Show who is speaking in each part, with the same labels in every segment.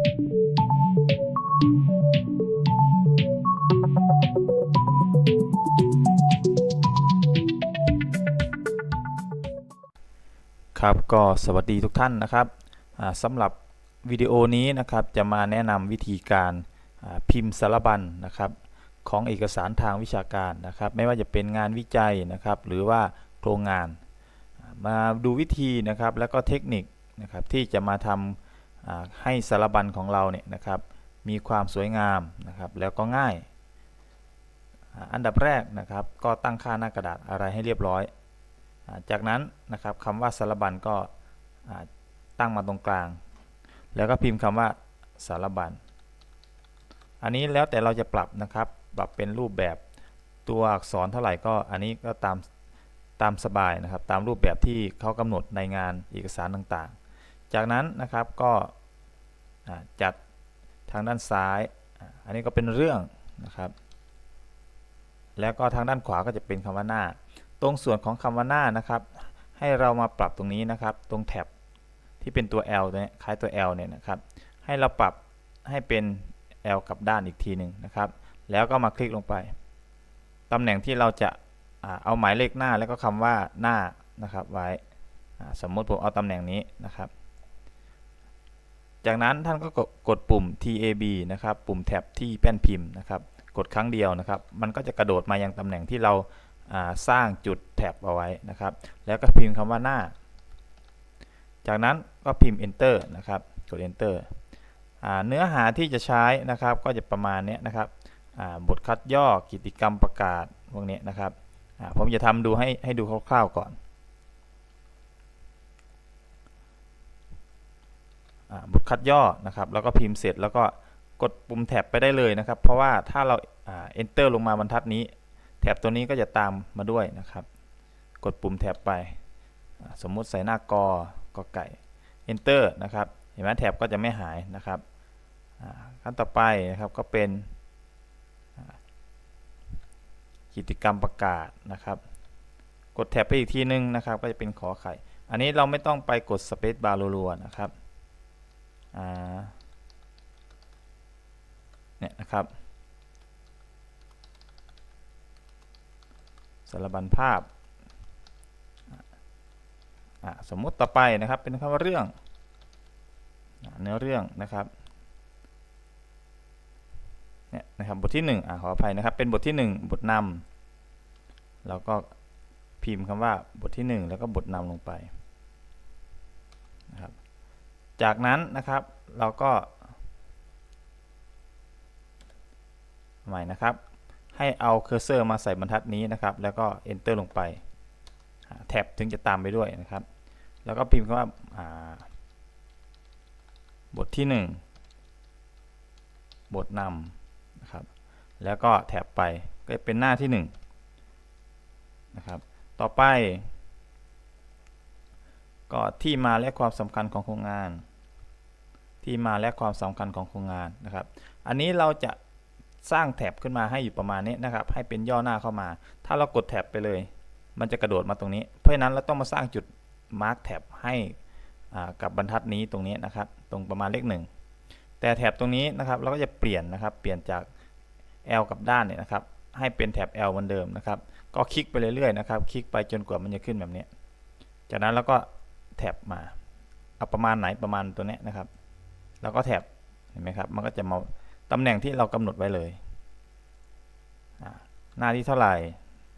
Speaker 1: ครับก็สวัสดีทุกท่านนะครับสำหรับวิดีโอนี้นะครับจะมาแนะนำวิธีการพิมพ์สารบัญนะครับของเอกสารทางวิชาการนะครับ ไม่ว่าจะเป็นงานวิจัยนะครับหรือว่าโครงงาน มาดูวิธีนะครับแล้วก็เทคนิคนะครับที่จะมาทำ ให้สารบัญของเราเนี่ยนะครับมีความสวยงามนะครับแล้วก็ง่าย อันดับแรกนะครับก็ตั้งค่าหน้ากระดาษอะไรให้เรียบร้อย จากนั้นนะครับคำว่าสารบัญก็ตั้งมาตรงกลาง แล้วก็พิมพ์คำว่าสารบัญอันนี้แล้วแต่เราจะปรับนะครับปรับเป็นรูปแบบตัวอักษรเท่าไหร่ก็อันนี้ก็ตามตามสบายนะครับตามรูปแบบที่เขากำหนดในงานเอกสารต่างๆ จากนั้นนะครับก็ จัดทางด้านซ้าย อันนี้ก็เป็นเรื่องนะครับ แล้วก็ทางด้านขวาก็จะเป็นคำว่าหน้า ตรงส่วนของคำว่าหน้านะครับ ให้เรามาปรับตรงนี้นะครับ ตรงแท็บที่เป็นตัว L ตัวนี้คล้ายตัว L เนี่ยนะครับ ให้เราปรับให้เป็น L กับด้านอีกทีหนึ่งนะครับ แล้วก็มาคลิกลงไป ตำแหน่งที่เราจะเอาหมายเลขหน้าแล้วก็คำว่าหน้านะครับไว้ สมมติผมเอาตำแหน่งนี้นะครับ จากนั้นท่านก็กดปุ่ม tab นะครับ ปุ่มแท็บที่แป้นพิมพ์นะครับ กดครั้งเดียวนะครับ มันก็จะกระโดดมายังตำแหน่งที่เราาสร้างจุดแท็บเอาไว้นะครับ แล้วก็พิมพ์คำว่าหน้า จากนั้นก็พิมพ์ enter นะครับ กด enter เนื้อหาที่จะใช้นะครับ ก็จะประมาณนี้นะครับบทคัดย่อกิจกรรมประกาศพวกนี้นะครับผมจะทำดูให้ให้ดูคร่าวๆก่อนอา บทคัดย่อนะครับ แล้วก็พิมพ์เสร็จแล้วก็กดปุ่มแท็บไปได้เลยนะครับ เพราะว่าถ้าเราอ่า enter ลงมาบรรทัดนี้ แท็บตัวนี้ก็จะตามมาด้วยนะครับ กดปุ่มแท็บไป สมมุติใส่หน้ากอกอไก่ enter นะครับ เห็นไหมแท็บก็จะไม่หายนะครับขั้นต่อไปนะครับก็เป็นกิจกรรมประกาศนะครับ กดแท็บไปอีกทีนึงนะครับ ก็จะเป็นขอไข่ อันนี้เราไม่ต้องไปกด space bar รัวๆนะครับ เนี่ยนะครับสารบัญภาพอะสมมุติต่อไปนะครับเป็นคำว่าเรื่อง เนื้อเรื่องนะครับเนี่ยนะครับบทที่1อะขออภัยนะครับเป็นบทที่ 1 บทนำเราก็พิมพ์คำว่าบทที่ 1 แล้วก็บทนำลงไป จากนั้นนะครับเราก็ใหม่นะครับ ให้เอาเคอร์เซอร์มาใส่บรรทัดนี้นะครับ แล้วก็ enter ลงไปแท็บถึงจะตามไปด้วยนะครับ แล้วก็พิมพ์คำว่าอ่าบทที่ 1 บทนำนะครับ แล้วก็แท็บไปก็เป็นหน้าที่1นะครับต่อไป ก็ที่มาและความสำคัญของโครงงาน ที่มาและความสำคัญของโครงงานนะครับ อันนี้เราจะสร้างแท็บขึ้นมาให้อยู่ประมาณนี้นะครับ ให้เป็นย่อหน้าเข้ามา ถ้าเรากดแท็บไปเลย มันจะกระโดดมาตรงนี้ เพราะฉะนั้นเราต้องมาสร้างจุดมาร์กแท็บให้กับบรรทัดนี้ตรงนี้นะครับ ตรงประมาณเลขหนึ่งแต่แท็บตรงนี้นะครับเราก็จะเปลี่ยนนะครับ เปลี่ยนจาก L กับด้านเนี่ยนะครับ ให้เป็นแท็บ L เหมือนเดิมนะครับ ก็คลิกไปเรื่อยๆนะครับ คลิกไปจนกว่ามันจะขึ้นแบบนี้ จากนั้นเราก็แท็บมา เอาประมาณไหนประมาณตัวนี้นะครับ แล้วก็แท็บเห็นไหมครับ มันก็จะมาตำแหน่งที่เรากำหนดไว้เลย หน้าที่เท่าไหร่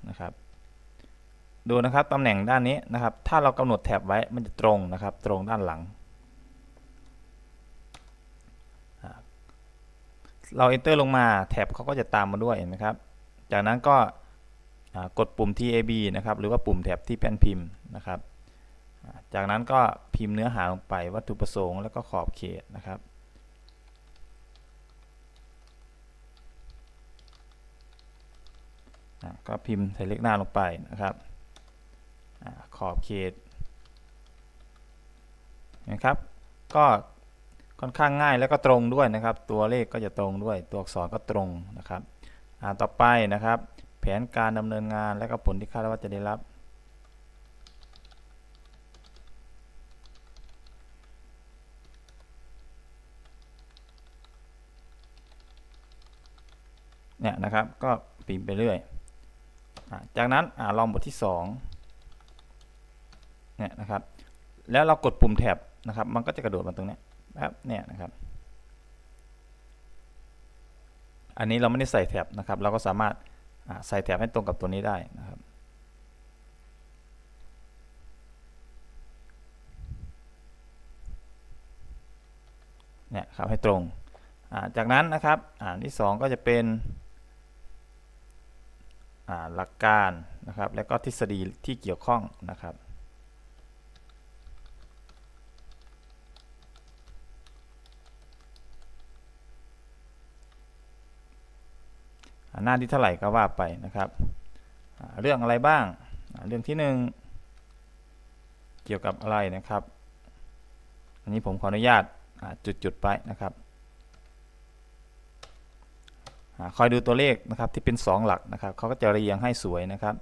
Speaker 1: นะครับ ดูนะครับตำแหน่งด้านนี้นะครับ ถ้าเรากำหนดแท็บไว้มันจะตรงนะครับ ตรงด้านหลังอ่าเรา enter ลงมาแท็บเขาก็จะตามมาด้วยเห็นไหมครับ จากนั้นก็กดปุ่ม tab นะครับ หรือว่าปุ่มแท็บที่แป้นพิมพ์นะครับ จากนั้นก็พิมพ์เนื้อหาลงไปวัตถุประสงค์แล้วก็ขอบเขตนะครับ ก็พิมพ์ใส่เลขหน้าลงไปนะครับอขอบเขตนะครับ ก็ค่อนข้างง่ายแล้วก็ตรงด้วยนะครับ ตัวเลขก็จะตรงด้วย ตัวอักษรก็ตรงนะครับต่อไปนะครับ แผนการดำเนินงานและก็ผลที่คาดว่าจะได้รับ เนี่ยนะครับ ก็พิมพ์ไปเรื่อยอจากนั้นอลองบทที่2เนี่ยนะครับ แล้วเรากดปุ่มแท็บนะครับ มันก็จะกระโดดมาตรงนี้ยครับเนี่ยนะครับ อันนี้เราไม่ได้ใส่แท็บนะครับ เราก็สามารถใส่แท็บให้ตรงกับตัวนี้ได้นะครับเนี่ยครับให้ตรง จากนั้นนะครับ อ่าที่ 2 ก็จะเป็น หลักการนะครับ แล้วก็ทฤษฎีที่เกี่ยวข้องนะครับ หน้าที่เท่าไหร่ก็ว่าไปนะครับ เรื่องอะไรบ้าง เรื่องที่หนึ่งเกี่ยวกับอะไรนะครับ อันนี้ผมขออนุญาตจุดๆไปนะครับ คอยดูตัวเลขนะครับที่เป็น 2 หลักนะครับเขาก็จะเรียงให้สวยนะครับ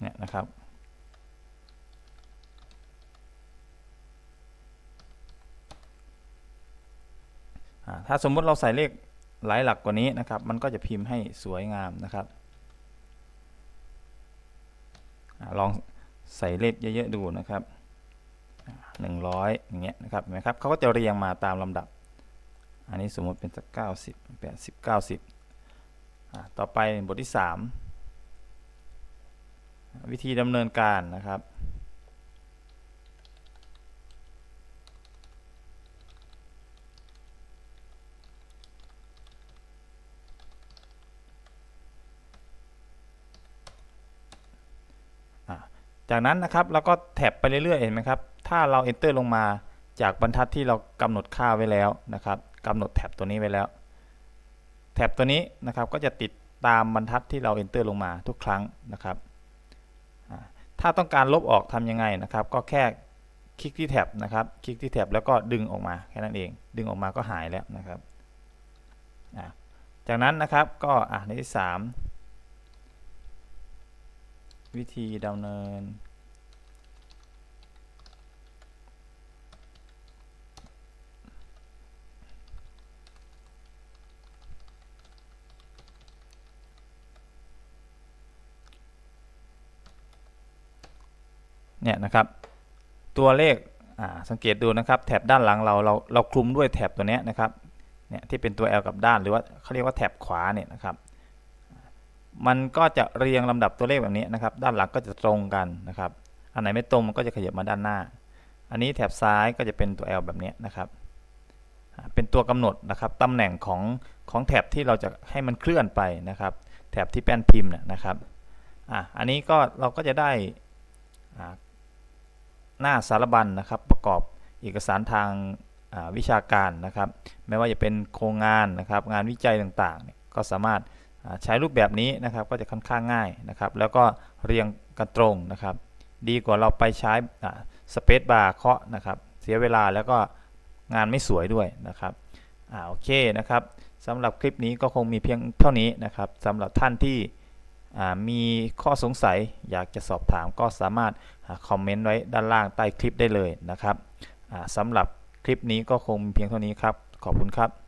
Speaker 1: เนี่ยนะครับถ้าสมมุติเราใส่เลขหลายหลักกว่านี้นะครับ มันก็จะพิมพ์ให้สวยงามนะครับอลองใส่เลขเยอะๆดูนะครับ หนึ่งร้อยอย่างเงี้ยนะครับเห็นไหมครับเขาก็จะเรียงมาตามลำดับ อันนี้สมมติเป็นสักเก้าสิบแปดสิบเก้าสิบต่อไปบทที่สามวิธีดำเนินการนะครับ จากนั้นนะครับเราก็แท็บไปเรื่อยๆเห็นไหมครับ ถ้าเรา enter ลงมาจากบรรทัดที่เรากำหนดค่าไว้แล้วนะครับกำหนดแท็บตัวนี้ไว้แล้ว แท็บตัวนี้นะครับก็จะติดตามบรรทัดที่เรา enter ลงมาทุกครั้งนะครับถ้าต้องการลบออกทำยังไงนะครับ ก็แค่คลิกที่แท็บนะครับ คลิกที่แท็บแล้วก็ดึงออกมาแค่นั้นเอง ดึงออกมาก็หายแล้วนะครับจากนั้นนะครับก็อ่าในที่สามวิธีดำเนิน เนี่ยนะครับตัวเลขสังเกตดูนะครับแถบด้านหลังเราเราเราคลุมด้วยแถบตัวนี้นะครับเนี่ยที่เป็นตัว L กับด้านหรือว่าเขาเรียกว่าแถบขวาเนี่ยนะครับมันก็จะเรียงลำดับตัวเลขแบบนี้นะครับด้านหลังก็จะตรงกันนะครับอันไหนไม่ตรงมันก็จะขยับมาด้านหน้า อันนี้แถบซ้ายก็จะเป็นตัว L แบบนี้นะครับเป็นตัวกำหนดนะครับตำแหน่งของของแถบที่เราจะให้มันเคลื่อนไปนะครับ แถบที่แป้นพิมพ์เนี่ยนะครับอะอันนี้ก็เราก็จะได้อ่า หน้าสารบัญนะครับ ประกอบเอกสารทางาวิชาการนะครับ ไม่ว่าจะเป็นโครงงานนะครับ งานวิจัยต่างๆ ก็สามารถาใช้รูปแบบนี้นะครับ ก็จะค่อนข้างง่ายนะครับ แล้วก็เรียงกันตรงนะครับ ดีกว่าเราไปใช้สเปซบาร์เคาะนะครับ เสียเวลาแล้วก็งานไม่สวยด้วยนะครับอ่าโอเคนะครับสำหรับคลิปนี้ก็คงมีเพียงเท่านี้นะครับสำหรับท่านที่ มีข้อสงสัยอยากจะสอบถามก็สามารถคอมเมนต์ไว้ด้านล่างใต้คลิปได้เลยนะครับสำหรับคลิปนี้ก็คงเพียงเท่านี้ครับ ขอบคุณครับ